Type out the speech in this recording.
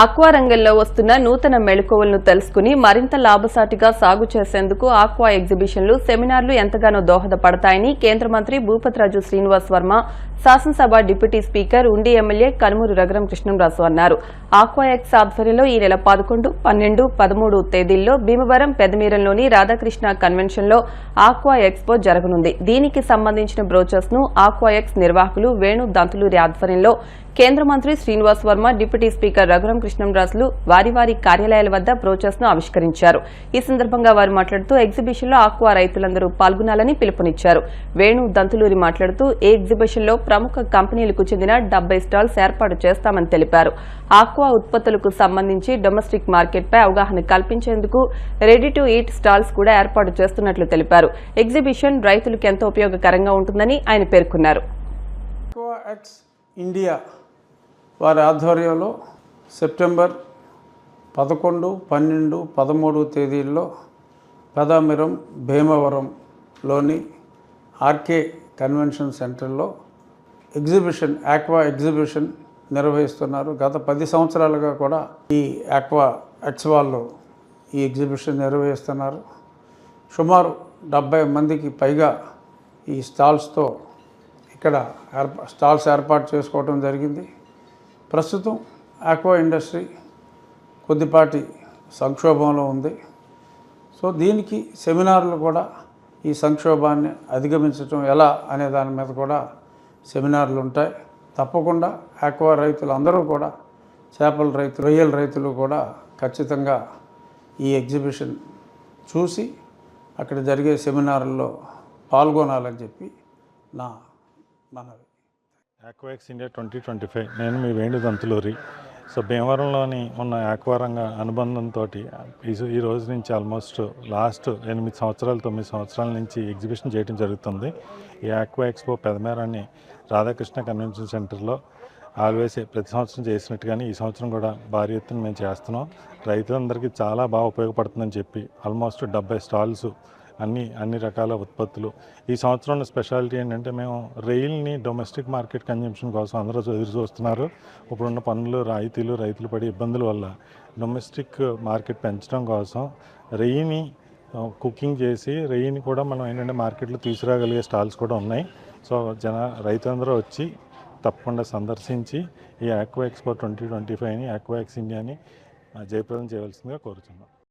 Aqua రంగంలో వస్తున్న నూతన మెళకువలను తెలుసుకుని మరింత లాభసాటిగా సాగు చేసేందుకు ఆక్వా ఎగ్జిబిషన్లు సెమినార్లు ఎంతగానో దోహదపడతాయని కేంద్ర మంత్రి భూపతిరాజు శ్రీనివాస్ వర్మ శాసనసభ డిప్యూటీ స్పీకర్ ఉండి ఎమ్మెల్యే కనుమూరు రఘురం కృష్ణంరాజు అన్నారు. ఆక్వా ఎక్స్ ఆధ్వర్యంలో ఈ నెల పదకొండు పన్నెండు పదమూడు తేదీల్లో భీమవరం పెదమీరంలోని రాధాకృష్ణ కన్వెన్షన్లో ఆక్వా ఎక్స్పో జరగనుంది. దీనికి సంబంధించిన బ్రోచర్స్ను ఆక్వా ఎక్స్ నిర్వాహకులు వేణు దంతులూరి ఆధ్వర్యంలో కేంద్ర మంత్రి శ్రీనివాస్ వర్మ డిప్యూటీ స్పీకర్ రఘురం కృష్ణంరాజులు వారి వారి కార్యాలయాల వద్ద బ్రోచర్స్ను ఆవిష్కరించారు. ఈ సందర్భంగా వారు మాట్లాడుతూ ఎగ్జిబిషన్లో ఆక్వా రైతులందరూ పాల్గొనాలని పిలుపునిచ్చారు. వేణు దంతులూరి మాట్లాడుతూ ఈ ఎగ్జిబిషన్లో ప్రముఖ కంపెనీలకు చెందిన డెబ్బై స్టాల్స్ ఏర్పాటు చేస్తామని తెలిపారు. ఆక్వా ఉత్పత్తులకు సంబంధించి డొమెస్టిక్ మార్కెట్ పై అవగాహన కల్పించేందుకు రెడీ టు ఈట్ స్టాల్స్ కూడా ఏర్పాటు చేస్తున్నట్లు తెలిపారు. ఎగ్జిబిషన్ రైతులకు ఎంతో ఉపయోగకరంగా ఉంటుందని ఆయన పేర్కొన్నారు. ఇండియా వారి ఆధ్వర్యంలో సెప్టెంబర్ పదకొండు పన్నెండు పదమూడు తేదీల్లో పెదామిరం భీమవరంలోని ఆర్కే కన్వెన్షన్ సెంటర్లో ఎగ్జిబిషన్ ఆక్వా ఎగ్జిబిషన్ నిర్వహిస్తున్నారు. గత పది సంవత్సరాలుగా కూడా ఈ ఆక్వా ఎక్స్ వాళ్ళు ఈ ఎగ్జిబిషన్ నిర్వహిస్తున్నారు. సుమారు డెబ్బై మందికి పైగా ఈ స్టాల్స్తో ఇక్కడ ఏర్పా స్టాల్స్ ఏర్పాటు చేసుకోవడం జరిగింది. ప్రస్తుతం ఆక్వా ఇండస్ట్రీ కొద్దిపాటి సంక్షోభంలో ఉంది. సో దీనికి సెమినార్లు కూడా ఈ సంక్షోభాన్ని అధిగమించడం ఎలా అనే దాని మీద కూడా సెమినార్లు ఉంటాయి. తప్పకుండా ఆక్వా రైతులు అందరూ కూడా చేపల రైతులు రొయ్యల రైతులు కూడా ఖచ్చితంగా ఈ ఎగ్జిబిషన్ చూసి అక్కడ జరిగే సెమినార్లో పాల్గొనాలని చెప్పి నా మనవి. Aquax India twenty twenty five నేను మీ వేణు దంతులూరి. సో భీమవరంలోని ఉన్న ఆక్వారంగ అనుబంధంతో ఈ రోజు నుంచి ఆల్మోస్ట్ లాస్ట్ ఎనిమిది సంవత్సరాలు తొమ్మిది సంవత్సరాల నుంచి ఎగ్జిబిషన్ చేయడం జరుగుతుంది. ఈ ఆక్వా ఎక్స్పో పెదమేరాన్ని రాధాకృష్ణ కన్వెన్షన్ సెంటర్లో ఆల్వేస్ ప్రతి సంవత్సరం చేసినట్టుగానే ఈ సంవత్సరం కూడా భారీ ఎత్తున మేము చేస్తున్నాం. రైతులందరికీ చాలా బాగా ఉపయోగపడుతుందని చెప్పి ఆల్మోస్ట్ డెబ్బై స్టాల్స్ అన్ని అన్ని రకాల ఉత్పత్తులు. ఈ సంవత్సరం ఉన్న స్పెషాలిటీ ఏంటంటే మేము రైల్ని డొమెస్టిక్ మార్కెట్ కన్జంప్షన్ కోసం అందరూ ఎదురు చూస్తున్నారు. ఇప్పుడున్న పనులు రాయితీలు రైతులు పడే ఇబ్బందుల వల్ల డొమెస్టిక్ మార్కెట్ పెంచడం కోసం రెయ్యిని కుకింగ్ చేసి రెయ్యిని కూడా మనం ఏంటంటే మార్కెట్లో తీసుకురాగలిగే స్టాల్స్ కూడా ఉన్నాయి. సో జన రైతులందరూ వచ్చి తప్పకుండా సందర్శించి ఈ ఆక్వా ఎక్స్పో ట్వంటీ ట్వంటీ ఫైవ్ని ఆక్వా ఎక్స్ ఇండియాని జయప్రదం చేయవలసిందిగా కోరుతున్నాం